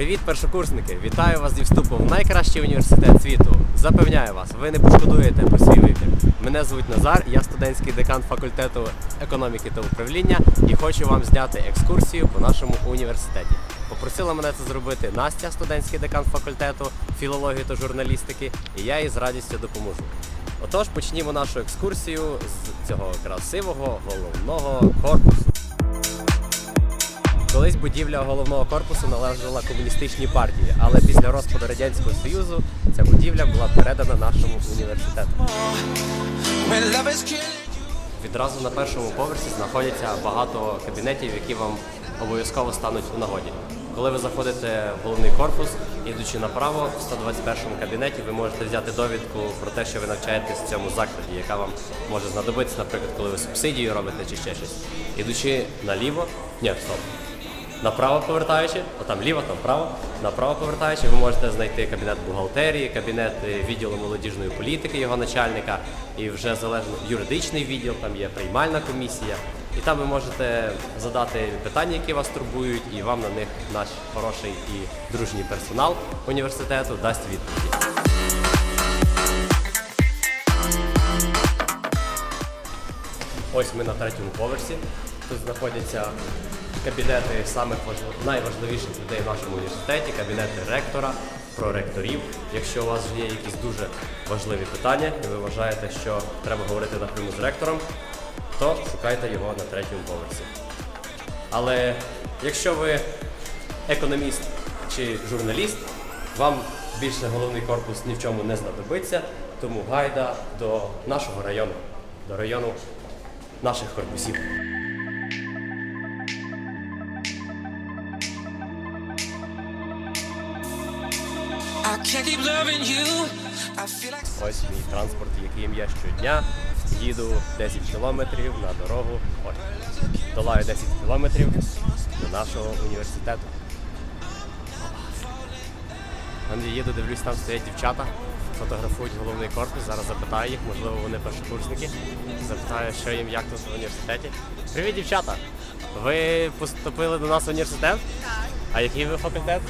Привіт, першокурсники! Вітаю вас зі вступом в найкращий університет світу. Запевняю вас, ви не пошкодуєте про свій вибір. Мене звуть Назар, я студентський декан факультету економіки та управління і хочу вам зняти екскурсію по нашому університеті. Попросила мене це зробити Настя, студентський декан факультету філології та журналістики, і я їй з радістю допоможу. Отож, почнімо нашу екскурсію з цього красивого головного корпусу. Колись будівля головного корпусу належала комуністичній партії, але після розпаду радянського союзу ця будівля була передана нашому університету. Відразу на першому поверсі знаходяться багато кабінетів, які вам обов'язково стануть у нагоді. Коли ви заходите в головний корпус, ідучи направо, в 121 кабінеті ви можете взяти довідку про те, що ви навчаєтесь в цьому закладі, яка вам може знадобитися, наприклад, коли ви субсидію робите чи ще щось. Ідучи наліво, ні, стоп. Направо повертаючи, отам ліво, там право. Направо повертаючи, ви можете знайти кабінет бухгалтерії, кабінет е, відділу молодіжної політики, його начальника, і вже залежно юридичний відділ, там є приймальна комісія. І там ви можете задати питання, які вас турбують, і вам на них наш хороший і дружній персонал університету дасть відповіді. Ось ми на третьому поверсі. Тут знаходяться кабінети самих найважливіших людей в нашому університеті, кабінети ректора, проректорів. Якщо у вас є якісь дуже важливі питання, і ви вважаєте, що треба говорити напряму з ректором, то шукайте його на третьому поверсі. Але якщо ви економіст чи журналіст, вам більше головний корпус ні в чому не знадобиться, тому гайда до нашого району, до району наших корпусів. Ось мій транспорт, яким я щодня їду 10 кілометрів на дорогу. Ой, долаю 10 кілометрів до нашого університету. Там я їду, дивлюсь, там стоять дівчата, фотографують головний корпус. Зараз запитаю їх, можливо, вони першокурсники. Запитаю, що їм як тут в університеті. Привіт, дівчата! Ви поступили до нас в університет? Так. А який ви факультет?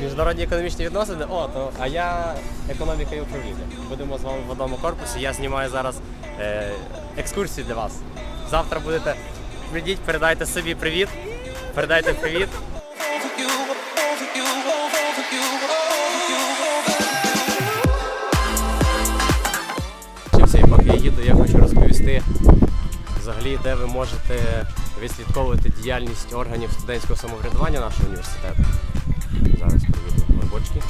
Міжнародні економічні відносини? О, то а я економіка і управління. Будемо з вами в одному корпусі. Я знімаю зараз е, екскурсію для вас. Завтра будете. Прийдіть, передайте собі привіт. Передайте привіт. Чим поки я їду, я хочу розповісти взагалі, де ви можете відслідковувати діяльність органів студентського самоврядування нашого університету. Проведу горбочки.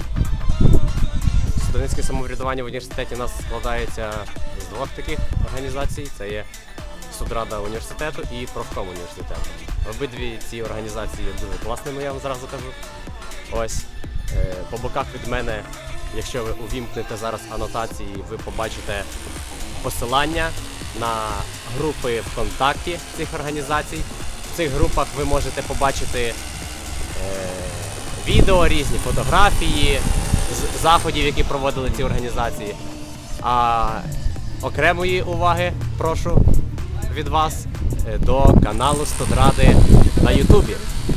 Студентське самоврядування в університеті у нас складається з двох таких організацій. Це є Судрада університету і профком університету. Обидві ці організації є дуже класними, я вам зразу кажу. Ось е, по боках від мене, якщо ви увімкнете зараз анотації, ви побачите посилання на групи ВКонтакті цих організацій. В цих групах ви можете побачити е, відео, різні фотографії з заходів, які проводили ці організації. А окремої уваги прошу від вас е, до каналу Студради на Ютубі.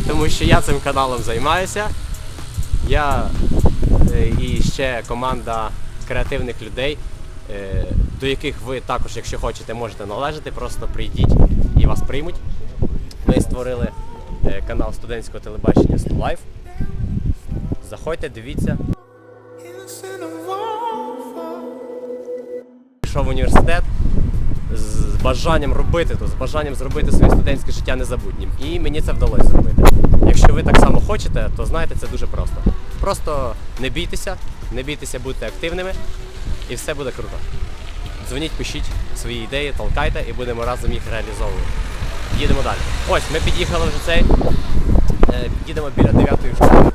Тому що я цим каналом займаюся. Я е, і ще команда креативних людей, е, до яких ви також, якщо хочете, можете належати. Просто прийдіть і вас приймуть. Ми створили канал студентського телебачення Live. Заходьте, дивіться. Пішов в університет з бажанням робити то, з бажанням зробити своє студентське життя незабутнім. І мені це вдалося зробити. Якщо ви так само хочете, то знаєте, це дуже просто. Просто не бійтеся, не бійтеся бути активними, і все буде круто. Дзвоніть, пишіть свої ідеї, толкайте і будемо разом їх реалізовувати. Їдемо далі. Ось, ми під'їхали вже цей. Е, Їдемо біля 9-ї школи.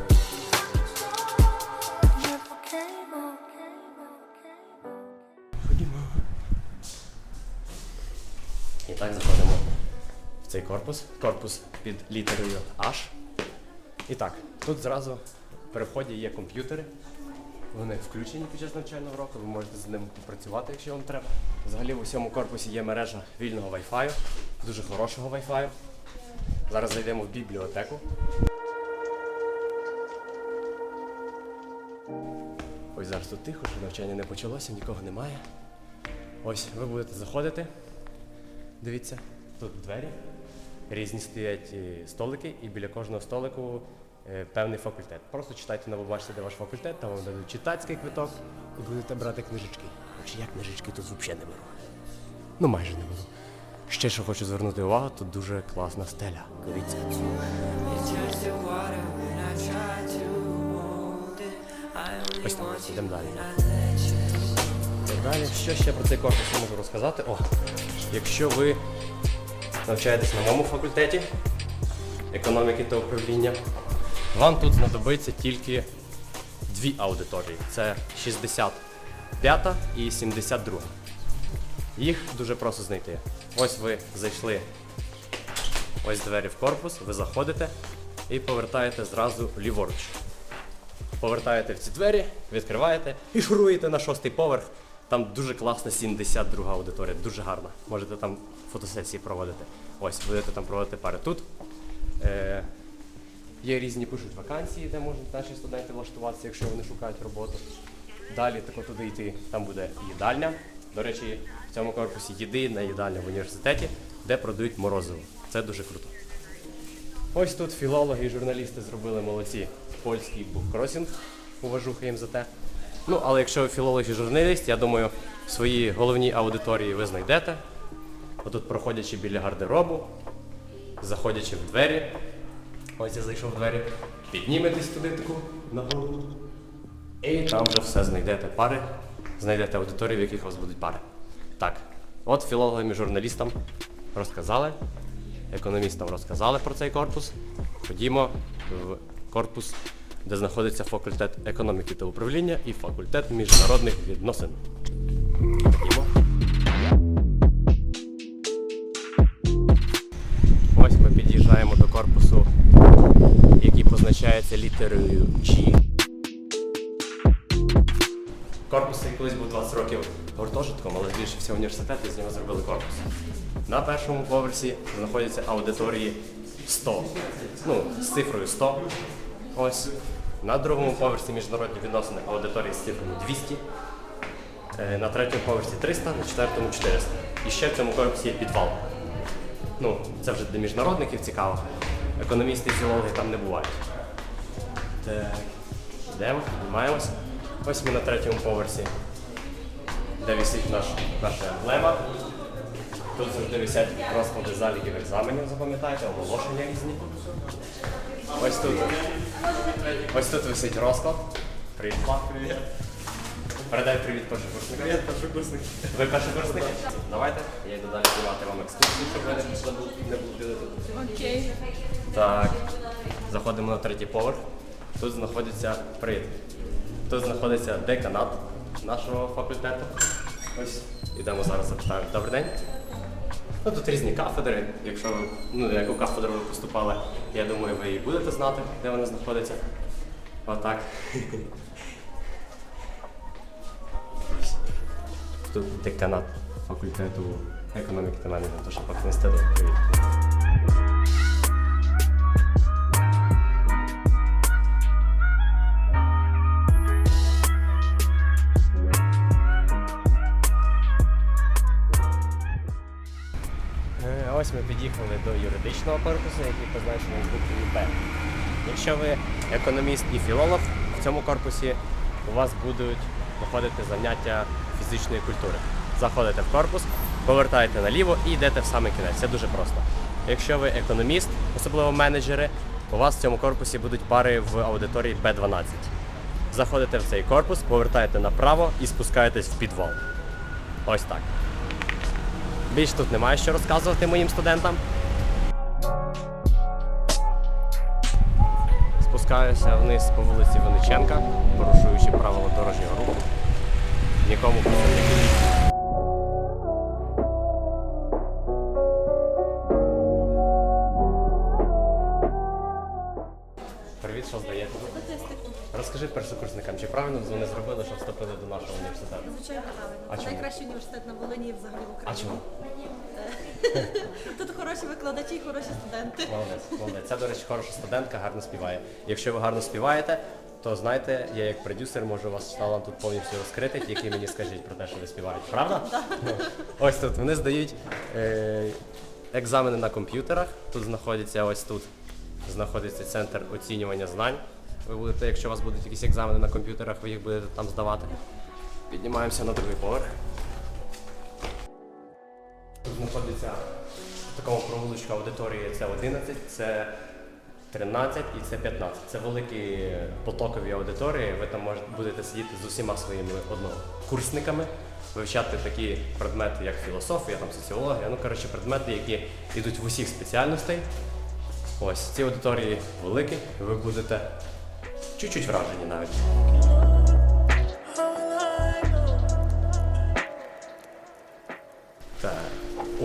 корпус, корпус під літерою H. І так, тут зразу при вході є комп'ютери. Вони включені під час навчального року, ви можете з ним попрацювати, якщо вам треба. Взагалі в усьому корпусі є мережа вільного Wi-Fi, дуже хорошого Wi-Fi. Зараз зайдемо в бібліотеку. Ось зараз тут тихо, що навчання не почалося, нікого немає. Ось ви будете заходити. Дивіться, тут двері. Різні стоять е, столики, і біля кожного столику е, певний факультет. Просто читайте на ви де ваш факультет, там вам дадуть читацький квиток і будете брати книжечки. Хоч я книжечки тут взагалі не беру. Ну майже не беру. Ще що хочу звернути увагу, тут дуже класна стеля. Дивіться. Ось так, йдемо далі. Далі. Що ще про цей корпус можу розказати? О, якщо ви навчаєтесь на моєму факультеті економіки та управління, вам тут знадобиться тільки дві аудиторії. Це 65 і 72. Їх дуже просто знайти. Ось ви зайшли ось двері в корпус, ви заходите і повертаєте зразу ліворуч. Повертаєте в ці двері, відкриваєте і шуруєте на шостий поверх. Там дуже класна 72 аудиторія, дуже гарна. Можете там фотосесії проводити. Ось, будете там проводити пари. Тут е, є різні пишуть вакансії, де можуть наші студенти влаштуватися, якщо вони шукають роботу. Далі тако туди йти, там буде їдальня. До речі, в цьому корпусі єдина їдальня в університеті, де продають морозиво. Це дуже круто. Ось тут філологи і журналісти зробили молодці польський буккросінг. Уважуха їм за те. Ну, але якщо ви філолог журналіст, я думаю, в своїй головній аудиторії ви знайдете. Отут, проходячи біля гардеробу, заходячи в двері. Ось я зайшов в двері, підніметесь туди таку нагору. І там вже все знайдете пари, знайдете аудиторію, в яких у вас будуть пари. Так, от філологам і журналістам розказали, економістам розказали про цей корпус. Ходімо в корпус, де знаходиться факультет економіки та управління і факультет міжнародних відносин. Ось ми під'їжджаємо до корпусу, який позначається літерою G. Корпус цей колись був 20 років гуртожитком, але збільшився університет і з нього зробили корпус. На першому поверсі знаходяться аудиторії 100. Ну, з цифрою 100. Ось. На другому поверсі міжнародні відносини аудиторії з цифрою 200. Е, На третьому поверсі 300, на четвертому 400. І ще в цьому корпусі є підвал. Ну, це вже для міжнародників цікаво. Економісти і філологи там не бувають. Так, йдемо, піднімаємось. Ось ми на третьому поверсі, де висить наш, наша емблема. Тут завжди висять розклади заліків екзаменів, запам'ятайте, оголошення різні. Ось тут. Ось тут висить розклад. Привіт, Влад, привіт. Передай привіт першокурсникам. Привіт, першокурсник. Ви першокурсники? Давайте, я йду далі знімати вам екскурсію, щоб ви не були тут. Окей. Так, заходимо на третій поверх. Тут знаходиться привіт. Тут знаходиться деканат нашого факультету. Ось ідемо зараз запитаємо. Добрий день. Ну, тут різні кафедри. Якщо ви ну, яку кафедру ви поступали, я думаю, ви і будете знати, де вона знаходяться. Отак. Тут деканат факультету економіки та менеджменту інститут. Привіт. Ось ми під'їхали до юридичного корпусу, який позначений буквою Б. Якщо ви економіст і філолог, в цьому корпусі у вас будуть проходити заняття фізичної культури. Заходите в корпус, повертаєте наліво і йдете в самий кінець. Це дуже просто. Якщо ви економіст, особливо менеджери, у вас в цьому корпусі будуть пари в аудиторії Б12. Заходите в цей корпус, повертаєте направо і спускаєтесь в підвал. Ось так. Більш тут немає що розказувати моїм студентам. Спускаюся вниз по вулиці Винниченка, порушуючи правила дорожнього руху. Нікому про не. Привіт, що здаєте? Розкажи першокурсникам, чи правильно вони зробили, що вступили до нашого університету? Звичайно, правильно. А Це чому? найкращий університет на Волині і взагалі в А Україні. чому? Тут хороші викладачі і хороші студенти. Молодець, молодець. Це, до речі, хороша студентка, гарно співає. Якщо ви гарно співаєте, то знаєте, я як продюсер можу вас талант тут повністю розкрити, тільки мені скажіть про те, що ви співаєте. Правда? Ось тут вони здають е, екзамени на комп'ютерах. Тут знаходиться ось тут знаходиться центр оцінювання знань. Ви будете, якщо у вас будуть якісь екзамени на комп'ютерах, ви їх будете там здавати. Піднімаємося на другий поверх. Тут знаходиться в такому провулочку аудиторії це 11, це 13 і це 15. Це великі потокові аудиторії. Ви там можете будете сидіти з усіма своїми однокурсниками, вивчати такі предмети, як філософія, там соціологія, ну коротше, предмети, які йдуть в усіх спеціальностей. Ось ці аудиторії великі, ви будете чуть-чуть вражені навіть. Так. О.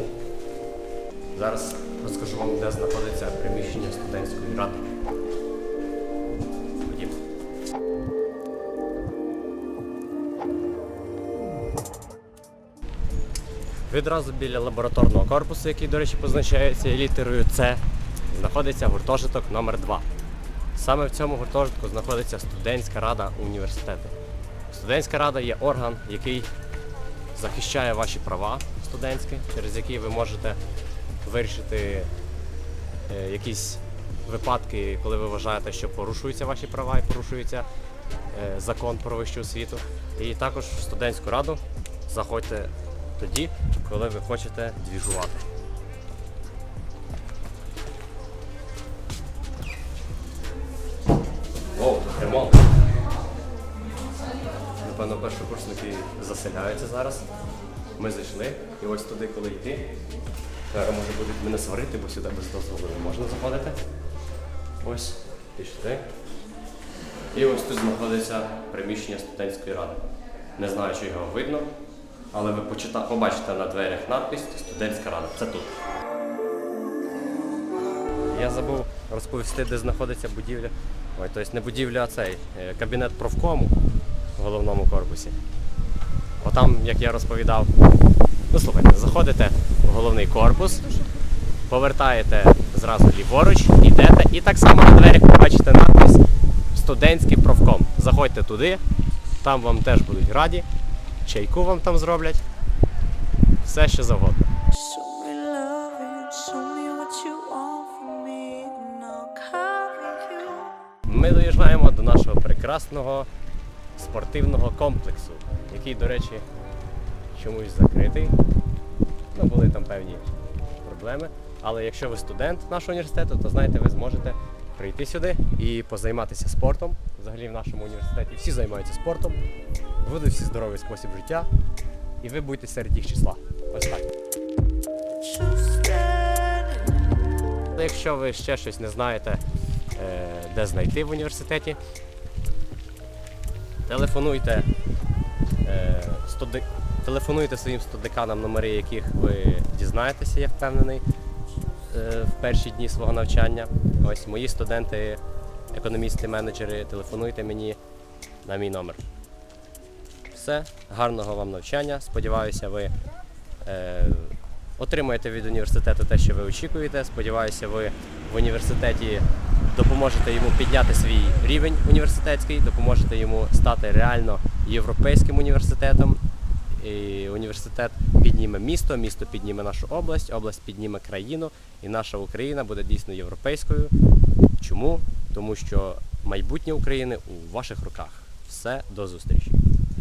Зараз розкажу вам, де знаходиться приміщення студентської ради. Ходімо. Відразу біля лабораторного корпусу, який, до речі, позначається літерою С, знаходиться гуртожиток номер 2 Саме в цьому гуртожитку знаходиться студентська рада університету. Студентська рада є орган, який захищає ваші права студентські, через які ви можете вирішити е, якісь випадки, коли ви вважаєте, що порушуються ваші права і порушується е, закон про вищу освіту. І також в студентську раду заходьте тоді, коли ви хочете двіжувати. Заселяються зараз. Ми зайшли, і ось туди, коли йти, зараз може будуть мене сварити, бо сюди без дозволу не можна заходити. Ось, пішли. І ось тут знаходиться приміщення студентської ради. Не знаю, чи його видно, але ви почита... побачите на дверях надпись Студентська рада. Це тут. Я забув розповісти, де знаходиться будівля. Ой, тобто не будівля, а цей е, кабінет профкому в головному корпусі. Отам, як я розповідав, ну слухайте, заходите в головний корпус, повертаєте зразу ліворуч, йдете і так само на дверях побачите надпис Студентський профком. Заходьте туди, там вам теж будуть раді, чайку вам там зроблять, все що завгодно. Ми доїжджаємо до нашого прекрасного спортивного комплексу, який, до речі, чомусь закритий. Ну, були там певні проблеми. Але якщо ви студент нашого університету, то знаєте, ви зможете прийти сюди і позайматися спортом. Взагалі в нашому університеті всі займаються спортом, ведуть всі здоровий спосіб життя, і ви будете серед їх числа. Ось так. Але Якщо ви ще щось не знаєте, е, де знайти в університеті, телефонуйте, е, студи- телефонуйте своїм студеканам, номери яких ви дізнаєтеся, я впевнений, е, в перші дні свого навчання. Ось мої студенти, економісти, менеджери, телефонуйте мені на мій номер. Все, гарного вам навчання. Сподіваюся, ви е, отримаєте від університету те, що ви очікуєте. Сподіваюся, ви в університеті допоможете йому підняти свій рівень університетський, допоможете йому стати реально європейським університетом. І університет підніме місто, місто підніме нашу область, область підніме країну, і наша Україна буде дійсно європейською. Чому? Тому що майбутнє України у ваших руках. Все, до зустрічі!